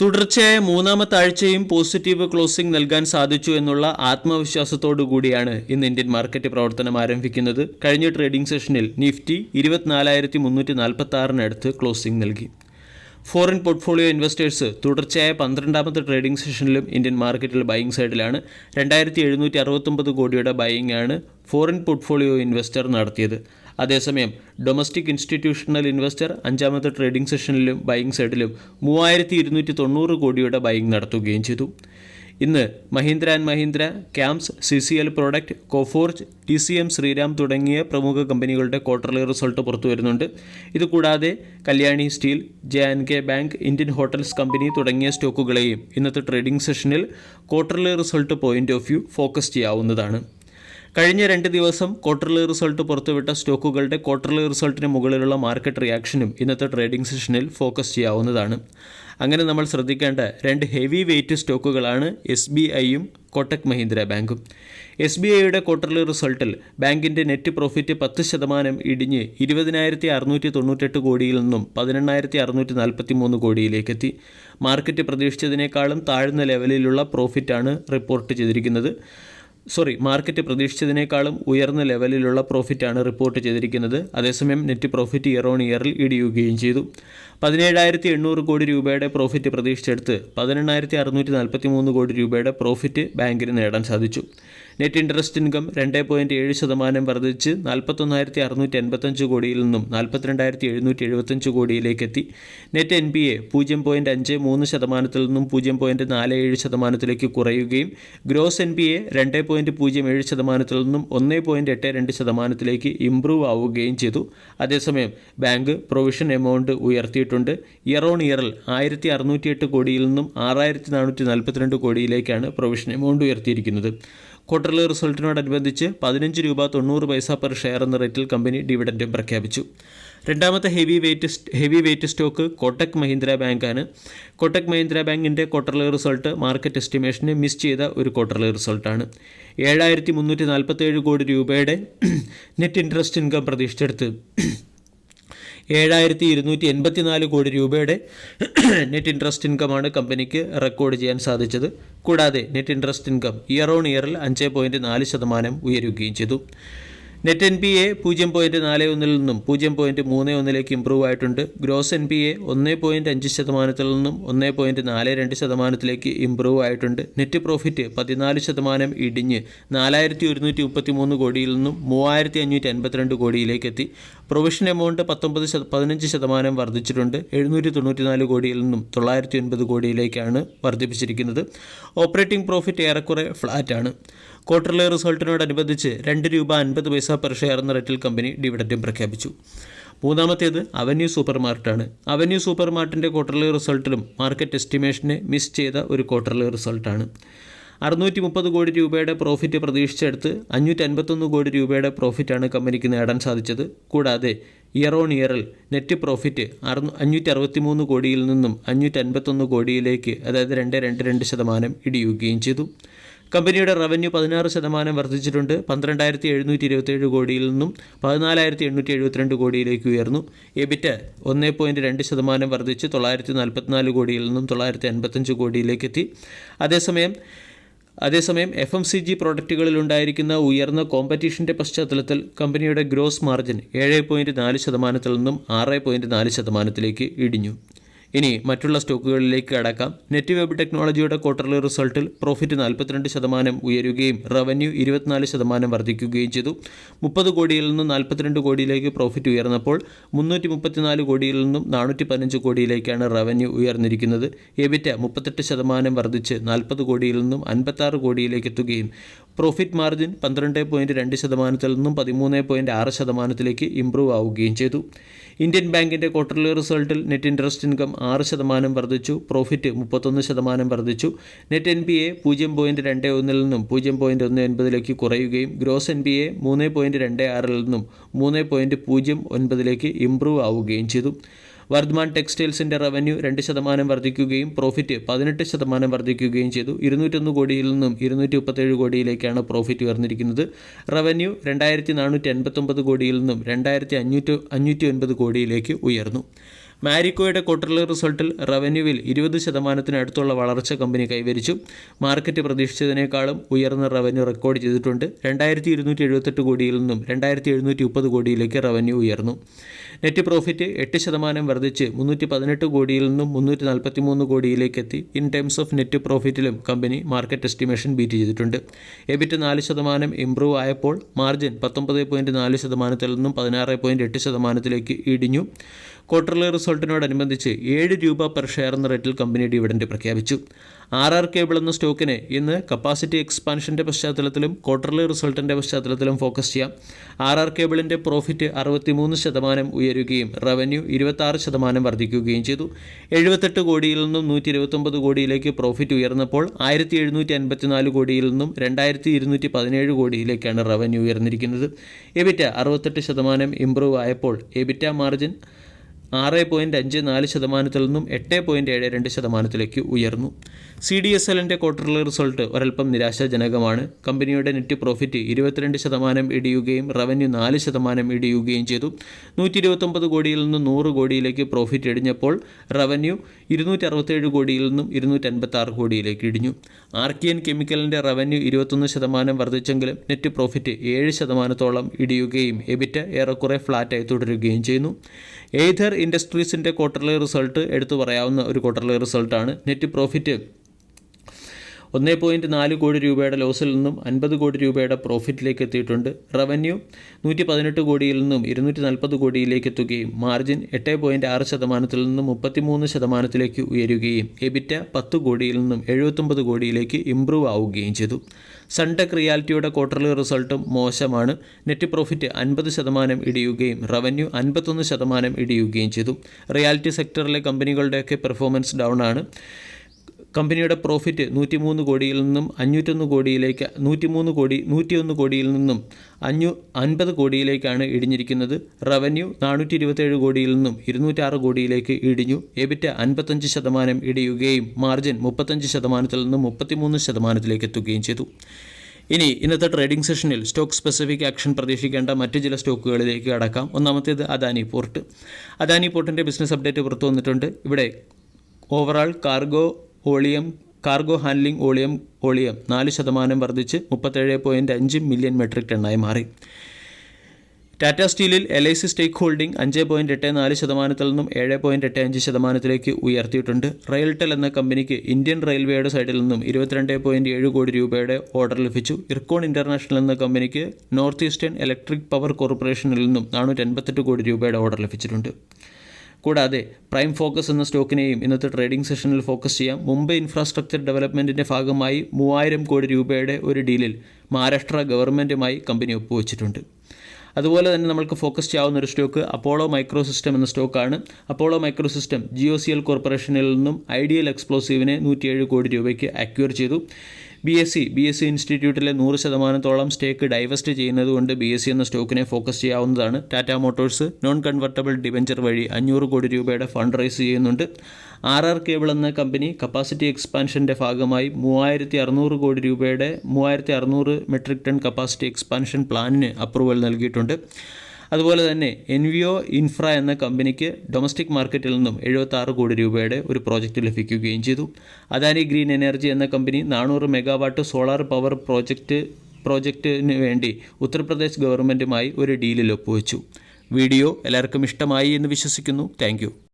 തുടർച്ചയായ മൂന്നാമത്തെ ആഴ്ചയും പോസിറ്റീവ് ക്ലോസിംഗ് നൽകാൻ സാധിച്ചു എന്നുള്ള ആത്മവിശ്വാസത്തോടു കൂടിയാണ് ഇന്ന് ഇന്ത്യൻ മാർക്കറ്റ് പ്രവർത്തനം ആരംഭിക്കുന്നത്. കഴിഞ്ഞ ട്രേഡിംഗ് സെഷനിൽ നിഫ്റ്റി ഇരുപത്തിനാലായിരത്തി മുന്നൂറ്റി നാൽപ്പത്തി ആറിനടുത്ത് ക്ലോസിംഗ് നൽകി. ഫോറിൻ പോർട്ട്ഫോളിയോ ഇൻവെസ്റ്റേഴ്സ് തുടർച്ചയായ പന്ത്രണ്ടാമത്തെ ട്രേഡിംഗ് സെഷനിലും ഇന്ത്യൻ മാർക്കറ്റിൽ ബൈയിങ് സൈഡിലാണ്. രണ്ടായിരത്തി എഴുന്നൂറ്റി അറുപത്തൊമ്പത് കോടിയുടെ ബൈയിങ് ആണ് ഫോറിൻ പോർട്ട്ഫോളിയോ ഇൻവെസ്റ്റർ നടത്തിയത്. അതേസമയം ഡൊമസ്റ്റിക് ഇൻസ്റ്റിറ്റ്യൂഷണൽ ഇൻവെസ്റ്റർ അഞ്ചാമത്തെ ട്രേഡിംഗ് സെഷനിലും ബൈയിങ് സൈഡിലും മൂവായിരത്തി ഇരുന്നൂറ്റി തൊണ്ണൂറ് കോടിയുടെ ബൈയിങ് നടത്തുകയും ചെയ്തു. ഇന്ന് Mahindra and Mahindra CAMS C C L product Coforge T C M Shriram തുടങ്ങിയ പ്രമുഖ കമ്പനികളുടെ ക്വാർട്ടർലി റിസൾട്ട് പുറത്തു വരുന്നുണ്ട്. ഇതുകൂടാതെ Kalyani steel J and K bank Indian hotels company തുടങ്ങിയ സ്റ്റോക്കുകളെയും ഇന്നത്തെ ട്രേഡിംഗ് സെഷനിൽ quarterly result point of view focus ചെയ്യാവുന്നതാണ്. കഴിഞ്ഞ രണ്ട് ദിവസം ക്വാർട്ടർലി റിസൾട്ട് പുറത്തുവിട്ട സ്റ്റോക്കുകളുടെ ക്വാർട്ടർലി റിസൾട്ടിന് മുകളിലുള്ള മാർക്കറ്റ് റിയാക്ഷനും ഇന്നത്തെ ട്രേഡിംഗ് സെഷനിൽ ഫോക്കസ് ചെയ്യാവുന്നതാണ്. അങ്ങനെ നമ്മൾ ശ്രദ്ധിക്കേണ്ട രണ്ട് ഹെവി വെയിറ്റ് സ്റ്റോക്കുകളാണ് എസ് ബി ഐയും കോട്ടക് മഹീന്ദ്ര ബാങ്കും. എസ് ബി ഐയുടെ ക്വാർട്ടർലി റിസൾട്ടിൽ ബാങ്കിന്റെ നെറ്റ് പ്രോഫിറ്റ് പത്ത് ശതമാനം ഇടിഞ്ഞ് ഇരുപതിനായിരത്തി അറുന്നൂറ്റി തൊണ്ണൂറ്റെട്ട് കോടിയിൽ നിന്നും പതിനെണ്ണായിരത്തി അറുന്നൂറ്റി നാൽപ്പത്തി മൂന്ന് കോടിയിലേക്കെത്തി. മാർക്കറ്റ് പ്രതീക്ഷിച്ചതിനേക്കാളും താഴ്ന്ന ലെവലിലുള്ള പ്രോഫിറ്റാണ് റിപ്പോർട്ട് ചെയ്തിരിക്കുന്നത്. സോറി മാർക്കറ്റ് പ്രതീക്ഷിച്ചതിനേക്കാളും ഉയർന്ന ലെവലിലുള്ള പ്രോഫിറ്റാണ് റിപ്പോർട്ട് ചെയ്തിരിക്കുന്നത്. അതേസമയം നെറ്റ് പ്രോഫിറ്റ് ഇയർ ഓൺ ഇയറിൽ ഇടിയുകയും ചെയ്തു. പതിനേഴായിരത്തി എണ്ണൂറ് കോടി രൂപയുടെ പ്രോഫിറ്റ് പ്രതീക്ഷിച്ചെടുത്ത് പതിനെണ്ണായിരത്തി അറുന്നൂറ്റി നാൽപ്പത്തി മൂന്ന് കോടി രൂപയുടെ പ്രോഫിറ്റ് ബാങ്കിന് നേടാൻ സാധിച്ചു. നെറ്റ് ഇൻട്രസ്റ്റ് ഇൻകം രണ്ട് പോയിന്റ് ഏഴ് ശതമാനം വർദ്ധിച്ച് നാൽപ്പത്തൊന്നായിരത്തി അറുന്നൂറ്റി എൺപത്തഞ്ച് കോടിയിൽ നിന്നും നാൽപ്പത്തിരണ്ടായിരത്തി എഴുന്നൂറ്റി എഴുപത്തഞ്ച് കോടിയിലേക്ക് എത്തി നെറ്റ് എൻ പി എ പൂജ്യം പോയിന്റ് അഞ്ച് മൂന്ന് ശതമാനത്തിൽ നിന്നും പൂജ്യം പോയിന്റ് നാല് ഏഴ് ശതമാനത്തിലേക്ക് കുറയുകയും ഗ്രോസ് എൻ പി എ രണ്ട് പോയിന്റ് പൂജ്യം ഏഴ് ശതമാനത്തിൽ നിന്നും ഒന്ന് പോയിന്റ് എട്ട് രണ്ട് ശതമാനത്തിലേക്ക് ഇംപ്രൂവ് ആവുകയും ചെയ്തു. അതേസമയം ബാങ്ക് പ്രൊവിഷൻ എമൗണ്ട് ഉയർത്തിയിട്ടുണ്ട്. ഇയർ ഓൺ ഇയറിൽ ആയിരത്തി അറുന്നൂറ്റി എട്ട് കോടിയിൽ നിന്നും ആറായിരത്തി നാനൂറ്റി നാൽപ്പത്തിരണ്ട് കോടിയിലേക്കാണ് പ്രൊവിഷൻ എമൗണ്ട് ഉയർത്തിയിരിക്കുന്നത്. ക്വാർട്ടർലി റിസൾട്ടിനോടനുബന്ധിച്ച് പതിനഞ്ച് രൂപ തൊണ്ണൂറ് പൈസ പെർ ഷെയർ എന്ന റേറ്റിൽ കമ്പനി ഡിവിഡൻഡും പ്രഖ്യാപിച്ചു. രണ്ടാമത്തെ heavy weight heavy weight stock Kotak Mahindra ബാങ്കാണ് കോട്ടക് മഹീന്ദ്ര ബാങ്കിന്റെ ക്വാർട്ടർലി റിസൾട്ട് മാർക്കറ്റ് എസ്റ്റിമേഷനെ മിസ് ചെയ്ത ഒരു ക്വാർട്ടർലി റിസൾട്ടാണ് ഏഴായിരത്തി മുന്നൂറ്റി നാൽപ്പത്തേഴ് കോടി രൂപയുടെ നെറ്റ് ഇൻട്രസ്റ്റ് ഇൻകം പ്രതീക്ഷിച്ചെടുത്ത്. ഏഴായിരത്തി ഇരുന്നൂറ്റി എൺപത്തിനാല് കോടി രൂപയുടെ നെറ്റ് ഇൻട്രസ്റ്റ് ഇൻകമാണ് കമ്പനിക്ക് റെക്കോർഡ് ചെയ്യാൻ സാധിച്ചത്. കൂടാതെ net interest income year on ഇയറിൽ അഞ്ച് പോയിന്റ് നാല് ശതമാനം ഉയരുകയും ചെയ്തു. നെറ്റ് എൻ പി എ പൂജ്യം പോയിന്റ് നാല് ഒന്നിൽ നിന്നും പൂജ്യം പോയിന്റ് മൂന്ന് ഒന്നിലേക്ക് ഇമ്പ്രൂവ് ആയിട്ടുണ്ട്. ഗ്രോസ് എൻ പി എ ഒന്ന് പോയിന്റ് അഞ്ച് ശതമാനത്തിൽ നിന്നും ഒന്ന് പോയിന്റ് നാല് രണ്ട് ശതമാനത്തിലേക്ക് ഇമ്പ്രൂവ് ആയിട്ടുണ്ട്. നെറ്റ് പ്രോഫിറ്റ് പതിനാല് ശതമാനം ഇടിഞ്ഞ് നാലായിരത്തി ഒരുന്നൂറ്റി മുപ്പത്തി മൂന്ന് കോടിയിൽ നിന്നും മൂവായിരത്തി അഞ്ഞൂറ്റി അൻപത്തിരണ്ട് കോടിയിലേക്ക് എത്തി. പ്രൊവിഷൻ എമൗണ്ട് പത്തൊമ്പത് പതിനഞ്ച് ശതമാനം വർദ്ധിച്ചിട്ടുണ്ട്. എഴുന്നൂറ്റി തൊണ്ണൂറ്റി നാല് കോടിയിൽ നിന്നും തൊള്ളായിരത്തി ഒൻപത് കോടിയിലേക്കാണ് വർദ്ധിപ്പിച്ചിരിക്കുന്നത്. ഓപ്പറേറ്റിംഗ് പ്രോഫിറ്റ് ഏറെക്കുറെ ഫ്ലാറ്റാണ്. ക്വാർട്ടർലി റിസൾട്ടിനോടനുബന്ധിച്ച് രണ്ട് രൂപ അൻപത് പൈസ പെർ ഷെയർ എന്ന റേറ്റിൽ കമ്പനി ഡിവിഡൻഡും പ്രഖ്യാപിച്ചു. മൂന്നാമത്തേത് അവന്യൂ സൂപ്പർ മാർട്ടാണ് അവന്യൂ സൂപ്പർ മാർട്ടിന്റെ ക്വാർട്ടർലി റിസൾട്ടിലും മാർക്കറ്റ് എസ്റ്റിമേഷനെ മിസ് ചെയ്ത ഒരു ക്വാർട്ടർലി റിസൾട്ടാണ്. അറുന്നൂറ്റി മുപ്പത് കോടി രൂപയുടെ പ്രോഫിറ്റ് പ്രതീക്ഷിച്ചെടുത്ത് അഞ്ഞൂറ്റി അൻപത്തൊന്ന് കോടി രൂപയുടെ പ്രോഫിറ്റാണ് കമ്പനിക്ക് നേടാൻ സാധിച്ചത്. കൂടാതെ ഇയർ ഓൺ ഇയറിൽ നെറ്റ് പ്രോഫിറ്റ് അറുന്നൂ അഞ്ഞൂറ്റി അറുപത്തി മൂന്ന് കോടിയിൽ നിന്നും അഞ്ഞൂറ്റി അൻപത്തൊന്ന് കോടിയിലേക്ക് അതായത് രണ്ട് രണ്ട് രണ്ട് ശതമാനം ഇടിയുകയും ചെയ്തു. കമ്പനിയുടെ റവന്യൂ പതിനാറ് ശതമാനം വർദ്ധിച്ചിട്ടുണ്ട്. പന്ത്രണ്ടായിരത്തി എഴുന്നൂറ്റി ഇരുപത്തേഴ് കോടിയിൽ നിന്നും പതിനാലായിരത്തി എണ്ണൂറ്റി എഴുപത്തിരണ്ട് കോടിയിലേക്ക് ഉയർന്നു. എബിറ്റ് ഒന്ന് പോയിന്റ് രണ്ട് ശതമാനം വർദ്ധിച്ച് തൊള്ളായിരത്തി നാൽപ്പത്തിനാല് കോടിയിൽ നിന്നും തൊള്ളായിരത്തി അൻപത്തഞ്ച് കോടിയിലേക്ക് എത്തി. അതേസമയം അതേസമയം എഫ് എം സി ജി പ്രോഡക്റ്റുകളിൽ ഉണ്ടായിരിക്കുന്ന ഉയർന്ന കോമ്പറ്റീഷന്റെ പശ്ചാത്തലത്തിൽ കമ്പനിയുടെ ഗ്രോസ് മാർജിൻ ഏഴ് പോയിന്റ് നാല് ശതമാനത്തിൽ നിന്നും ആറ് പോയിന്റ് നാല് ശതമാനത്തിലേക്ക് ഇടിഞ്ഞു. ഇനി മറ്റുള്ള സ്റ്റോക്കുകളിലേക്ക് കടക്കാം. നെറ്റ് വെബ് ടെക്നോളജിയുടെ ക്വാർട്ടർലി റിസൾട്ടിൽ പ്രോഫിറ്റ് നാൽപ്പത്തിരണ്ട് ശതമാനം ഉയരുകയും റവന്യൂ ഇരുപത്തിനാല് ശതമാനം വർദ്ധിക്കുകയും ചെയ്തു. മുപ്പത് കോടിയിൽ നിന്നും നാൽപ്പത്തിരണ്ട് കോടിയിലേക്ക് പ്രോഫിറ്റ് ഉയർന്നപ്പോൾ മുന്നൂറ്റി മുപ്പത്തിനാല് കോടിയിൽ നിന്നും നാനൂറ്റി പതിനഞ്ച് കോടിയിലേക്കാണ് റവന്യൂ ഉയർന്നിരിക്കുന്നത്. എബിറ്റ മുപ്പത്തെട്ട് ശതമാനം വർദ്ധിച്ച് നാൽപ്പത് കോടിയിൽ നിന്നും അൻപത്താറ് കോടിയിലേക്ക് എത്തുകയും പ്രോഫിറ്റ് മാർജിൻ പന്ത്രണ്ട് പോയിന്റ് രണ്ട് ശതമാനത്തിൽ നിന്നും പതിമൂന്ന് പോയിന്റ് ആറ് ശതമാനത്തിലേക്ക് ഇംപ്രൂവ് ആവുകയും ചെയ്തു. ഇന്ത്യൻ ബാങ്കിന്റെ ക്വാർട്ടർലി റിസൾട്ടിൽ നെറ്റ് ഇൻട്രസ്റ്റ് ഇൻകം ആറ് ശതമാനം വർദ്ധിച്ചു പ്രോഫിറ്റ് മുപ്പത്തൊന്ന് ശതമാനം വർദ്ധിച്ചു. നെറ്റ് എൻ പി എ പൂജ്യം പോയിന്റ് രണ്ട് ഒന്നിൽ നിന്നും പൂജ്യം പോയിന്റ് ഒന്ന് ഒൻപതിലേക്ക് കുറയുകയും ഗ്രോസ് എൻ പി എ മൂന്ന് പോയിന്റ് രണ്ട് ആറിൽ നിന്നും മൂന്ന് പോയിന്റ് പൂജ്യം ഒൻപതിലേക്ക് ഇംപ്രൂവ് ആവുകയും ചെയ്തു. വർദ്ധമാൻ ടെക്സ്റ്റൈൽസിന്റെ റവന്യൂ രണ്ട് ശതമാനം വർദ്ധിക്കുകയും പ്രോഫിറ്റ് പതിനെട്ട് ശതമാനം വർദ്ധിക്കുകയും ചെയ്തു. ഇരുന്നൂറ്റൊന്ന് കോടിയിൽ നിന്നും ഇരുന്നൂറ്റി മുപ്പത്തേഴ് കോടിയിലേക്കാണ് പ്രോഫിറ്റ് ഉയർന്നിരിക്കുന്നത്. റവന്യൂ രണ്ടായിരത്തി നാനൂറ്റി അൻപത്തൊമ്പത് കോടിയിൽ നിന്നും രണ്ടായിരത്തി അഞ്ഞൂറ്റി അഞ്ഞൂറ്റി ഒൻപത് കോടിയിലേക്ക് ഉയർന്നു. മാരിക്കോയുടെ ക്വാർട്ടർലി റിസൾട്ടിൽ റവന്യൂവിൽ ഇരുപത് ശതമാനത്തിനടുത്തുള്ള വളർച്ച കമ്പനി കൈവരിച്ചു. മാർക്കറ്റ് പ്രതീക്ഷിച്ചതിനേക്കാളും ഉയർന്ന റവന്യൂ റെക്കോർഡ് ചെയ്തിട്ടുണ്ട്. രണ്ടായിരത്തി ഇരുന്നൂറ്റി എഴുപത്തെട്ട് കോടിയിൽ നിന്നും രണ്ടായിരത്തി എഴുന്നൂറ്റി മുപ്പത് കോടിയിലേക്ക് റവന്യൂ ഉയർന്നു. നെറ്റ് പ്രോഫിറ്റ് എട്ട് ശതമാനം വർദ്ധിച്ച് മുന്നൂറ്റി പതിനെട്ട് കോടിയിൽ നിന്നും മുന്നൂറ്റി നാൽപ്പത്തി മൂന്ന് കോടിയിലേക്ക് എത്തി ഇൻ ടേംസ് ഓഫ് നെറ്റ് പ്രോഫിറ്റിലും കമ്പനി മാർക്കറ്റ് എസ്റ്റിമേഷൻ ബീറ്റ് ചെയ്തിട്ടുണ്ട്. എബിറ്റ് നാല് ശതമാനം ഇംപ്രൂവ് ആയപ്പോൾ മാർജിൻ പത്തൊമ്പത് പോയിന്റ് നാല് ശതമാനത്തിൽ നിന്നും പതിനാറ് പോയിന്റ് എട്ട് ശതമാനത്തിലേക്ക് ഇടിഞ്ഞു. ക്വാർട്ടർലി റിസൾട്ടിനോടനുബന്ധിച്ച് ഏഴ് രൂപ പെർ ഷെയർ എന്ന റേറ്റിൽ കമ്പനി ഡിവിഡൻഡ് പ്രഖ്യാപിച്ചു. ആർ ആർ കേബിൾ എന്ന സ്റ്റോക്കിനെ ഇന്ന് കപ്പാസിറ്റി എക്സ്പാൻഷന്റെ പശ്ചാത്തലത്തിലും ക്വാർട്ടർലി റിസൾട്ടിന്റെ പശ്ചാത്തലത്തിലും ഫോക്കസ് ചെയ്യാം. ആർ ആർ കേബിളിന്റെ പ്രോഫിറ്റ് അറുപത്തിമൂന്ന് ശതമാനം ഉയരുകയും റവന്യൂ ഇരുപത്താറ് ശതമാനം വർദ്ധിക്കുകയും ചെയ്തു. എഴുപത്തെട്ട് കോടിയിൽ നിന്നും നൂറ്റി ഇരുപത്തൊമ്പത് കോടിയിലേക്ക് പ്രോഫിറ്റ് ഉയർന്നപ്പോൾ ആയിരത്തി എഴുന്നൂറ്റി അൻപത്തിനാല് കോടിയിൽ നിന്നും രണ്ടായിരത്തി ഇരുന്നൂറ്റി പതിനേഴ് കോടിയിലേക്കാണ് റവന്യൂ ഉയർന്നിരിക്കുന്നത്. എബിറ്റ അറുപത്തെട്ട് ശതമാനം ഇംപ്രൂവ് ആയപ്പോൾ എബിറ്റ മാർജിൻ ആറ് പോയിന്റ് അഞ്ച് നാല് ശതമാനത്തിൽ നിന്നും എട്ട് പോയിന്റ് ഏഴ് രണ്ട് ശതമാനത്തിലേക്ക് ഉയർന്നു. സി ഡി എസ് എല്ലിന്റെ ക്വാർട്ടർലി റിസൾട്ട് ഒരൽപ്പം നിരാശാജനകമാണ്. കമ്പനിയുടെ നെറ്റ് പ്രോഫിറ്റ് ഇരുപത്തിരണ്ട് ശതമാനം ഇടിയുകയും റവന്യൂ നാല് ശതമാനം ഇടിയുകയും ചെയ്തു. നൂറ്റി ഇരുപത്തൊമ്പത് കോടിയിൽ നിന്നും നൂറ് കോടിയിലേക്ക് പ്രോഫിറ്റ് ഇടിഞ്ഞപ്പോൾ റവന്യൂ ഇരുന്നൂറ്റി അറുപത്തേഴ് കോടിയിൽ നിന്നും ഇരുന്നൂറ്റി അൻപത്താറ് കോടിയിലേക്ക് ഇടിഞ്ഞു. ആർക്കിയൻ കെമിക്കലിന്റെ റവന്യൂ ഇരുപത്തൊന്ന് ശതമാനം വർദ്ധിച്ചെങ്കിലും നെറ്റ് പ്രോഫിറ്റ് ഏഴ് ശതമാനത്തോളം ഇടിയുകയും എബിറ്റ് ഏറെക്കുറെ ഫ്ലാറ്റായി തുടരുകയും ചെയ്യുന്നു. എയ്തർ ഇൻഡസ്ട്രീസിന്റെ ക്വാർട്ടർലി റിസൾട്ട് എടുത്തു പറയാവുന്ന ഒരു ക്വാർട്ടർലി റിസൾട്ടാണ് നെറ്റ് പ്രോഫിറ്റ് ഒന്നേ പോയിന്റ് നാല് കോടി രൂപയുടെ ലോസിൽ നിന്നും അൻപത് കോടി രൂപയുടെ പ്രോഫിറ്റിലേക്ക് എത്തിയിട്ടുണ്ട്. റവന്യൂ നൂറ്റി പതിനെട്ട് കോടിയിൽ നിന്നും ഇരുന്നൂറ്റി നാൽപ്പത് കോടിയിലേക്ക് എത്തുകയും മാർജിൻ എട്ട് പോയിന്റ് ആറ് ശതമാനത്തിൽ നിന്നും മുപ്പത്തിമൂന്ന് ശതമാനത്തിലേക്ക് ഉയരുകയും എബിറ്റ പത്ത് കോടിയിൽ നിന്നും എഴുപത്തൊമ്പത് കോടിയിലേക്ക് ഇംപ്രൂവ് ആവുകയും ചെയ്തു. സൺടെക് റിയാലിറ്റിയുടെ ക്വാർട്ടർലി റിസൾട്ടും മോശമാണ്. നെറ്റ് പ്രോഫിറ്റ് അൻപത് ശതമാനം ഇടിയുകയും റവന്യൂ അൻപത്തൊന്ന് ശതമാനം ഇടിയുകയും ചെയ്തു. റിയാലിറ്റി സെക്ടറിലെ കമ്പനികളുടെയൊക്കെ പെർഫോമൻസ് ഡൗൺ ആണ്. കമ്പനിയുടെ പ്രോഫിറ്റ് നൂറ്റിമൂന്ന് കോടിയിൽ നിന്നും അഞ്ഞൂറ്റൊന്ന് കോടിയിലേക്ക് നൂറ്റിമൂന്ന് കോടി നൂറ്റിയൊന്ന് കോടിയിൽ നിന്നും അഞ്ഞൂ അൻപത് കോടിയിലേക്കാണ് ഇടിഞ്ഞിരിക്കുന്നത്. റവന്യൂ നാനൂറ്റി ഇരുപത്തേഴ് കോടിയിൽ നിന്നും ഇരുന്നൂറ്റാറ് കോടിയിലേക്ക് ഇടിഞ്ഞു. എബിറ്റ അൻപത്തഞ്ച് ശതമാനം ഇടിയുകയും മാർജിൻ മുപ്പത്തഞ്ച് ശതമാനത്തിൽ നിന്നും മുപ്പത്തിമൂന്ന് ശതമാനത്തിലേക്ക് എത്തുകയും ചെയ്തു. ഇനി ഇന്നത്തെ ട്രേഡിംഗ് സെഷനിൽ സ്റ്റോക്ക് സ്പെസിഫിക് ആക്ഷൻ പ്രതീക്ഷിക്കേണ്ട മറ്റ് ചില സ്റ്റോക്കുകളിലേക്ക് കടക്കാം. ഒന്നാമത്തേത് അദാനി പോർട്ട്. അദാനി പോർട്ടിന്റെ ബിസിനസ് അപ്ഡേറ്റ് പുറത്തു വന്നിട്ടുണ്ട്. ഇവിടെ overall cargo volume cargo handling volume volume നാല് ശതമാനം വർദ്ധിച്ച് മുപ്പത്തേഴ് പോയിന്റ് അഞ്ച് മില്യൺ മെട്രിക് ടണ്ണായി മാറി. Tata സ്റ്റീലിൽ L I C stake holding അഞ്ച് പോയിന്റ് എട്ട് നാല് ശതമാനത്തിൽ നിന്നും ഏഴ് പോയിന്റ് എട്ട് അഞ്ച് ശതമാനത്തിലേക്ക് ഉയർത്തിയിട്ടുണ്ട്. റെയിൽടെൽ എന്ന കമ്പനിക്ക് ഇന്ത്യൻ റെയിൽവേയുടെ സൈഡിൽ നിന്നും ഇരുപത്തിരണ്ട് പോയിന്റ് ഏഴ് കോടി രൂപയുടെ ഓർഡർ ലഭിച്ചു. ഇർക്കോൺ ഇന്റർനാഷണൽ എന്ന കമ്പനിക്ക് നോർത്ത് ഈസ്റ്റേൺ ഇലക്ട്രിക് പവർ കോർപ്പറേഷനിൽ നിന്നും നാനൂറ്റി എൺപത്തെട്ട് കോടി രൂപയുടെ ഓർഡർ ലഭിച്ചിട്ടുണ്ട്. കൂടാതെ പ്രൈം ഫോക്കസ് എന്ന സ്റ്റോക്കിനെയും ഇന്നത്തെ ട്രേഡിംഗ് സെഷനിൽ ഫോക്കസ് ചെയ്യാം. മുംബൈ ഇൻഫ്രാസ്ട്രക്ചർ ഡെവലപ്മെന്റിന്റെ ഭാഗമായി മൂവായിരം കോടി രൂപയുടെ ഒരു ഡീലിൽ മഹാരാഷ്ട്ര ഗവൺമെന്റുമായി കമ്പനി ഒപ്പുവെച്ചിട്ടുണ്ട്. അതുപോലെ തന്നെ നമുക്ക് ഫോക്കസ് ചെയ്യാവുന്ന ഒരു സ്റ്റോക്ക് അപ്പോളോ മൈക്രോ സിസ്റ്റം എന്ന സ്റ്റോക്കാണ്. Apollo micro system G O C L കോർപ്പറേഷനിൽ നിന്നും ഐഡിയൽ എക്സ്പ്ലോസീവിനെ നൂറ്റിയേഴ് കോടി രൂപയ്ക്ക് അക്യൂർ ചെയ്തു. B S C B S C ഇൻസ്റ്റിറ്റ്യൂട്ടിലെ നൂറ് ശതമാനത്തോളം സ്റ്റേക്ക് ഡൈവസ്റ്റ് ചെയ്യുന്നതുകൊണ്ട് ബി എസ് സി എന്ന സ്റ്റോക്കിനെ ഫോക്കസ് ചെയ്യാവുന്നതാണ്. Tata motors non convertible debenture വഴി അഞ്ഞൂറ് കോടി രൂപയുടെ ഫണ്ട് റൈസ് ചെയ്യുന്നുണ്ട്. ആർ ആർ കേബിൾ എന്ന കമ്പനി കപ്പാസിറ്റി എക്സ്പാൻഷന്റെ ഭാഗമായി മൂവായിരത്തി അറുന്നൂറ് കോടി രൂപയുടെ മൂവായിരത്തി അറുന്നൂറ് മെട്രിക് ടൺ കപ്പാസിറ്റി എക്സ്പാൻഷൻ പ്ലാനിന് അപ്രൂവൽ നൽകിയിട്ടുണ്ട്. അതുപോലെ തന്നെ എൻവിയോ ഇൻഫ്ര എന്ന കമ്പനിക്ക് ഡൊമസ്റ്റിക് മാർക്കറ്റിൽ നിന്നും എഴുപത്താറ് കോടി രൂപയുടെ ഒരു പ്രോജക്റ്റ് ലഭിക്കുകയും ചെയ്തു. അദാനി ഗ്രീൻ എനർജി എന്ന കമ്പനി നാനൂറ് മെഗാവാട്ട് സോളാർ പവർ പ്രോജക്റ്റ് പ്രോജക്റ്റിന് വേണ്ടി ഉത്തർപ്രദേശ് ഗവൺമെന്റുമായി ഒരു ഡീലിൽ ഒപ്പുവെച്ചു. വീഡിയോ എല്ലാവർക്കും ഇഷ്ടമായി എന്ന് വിശ്വസിക്കുന്നു. താങ്ക്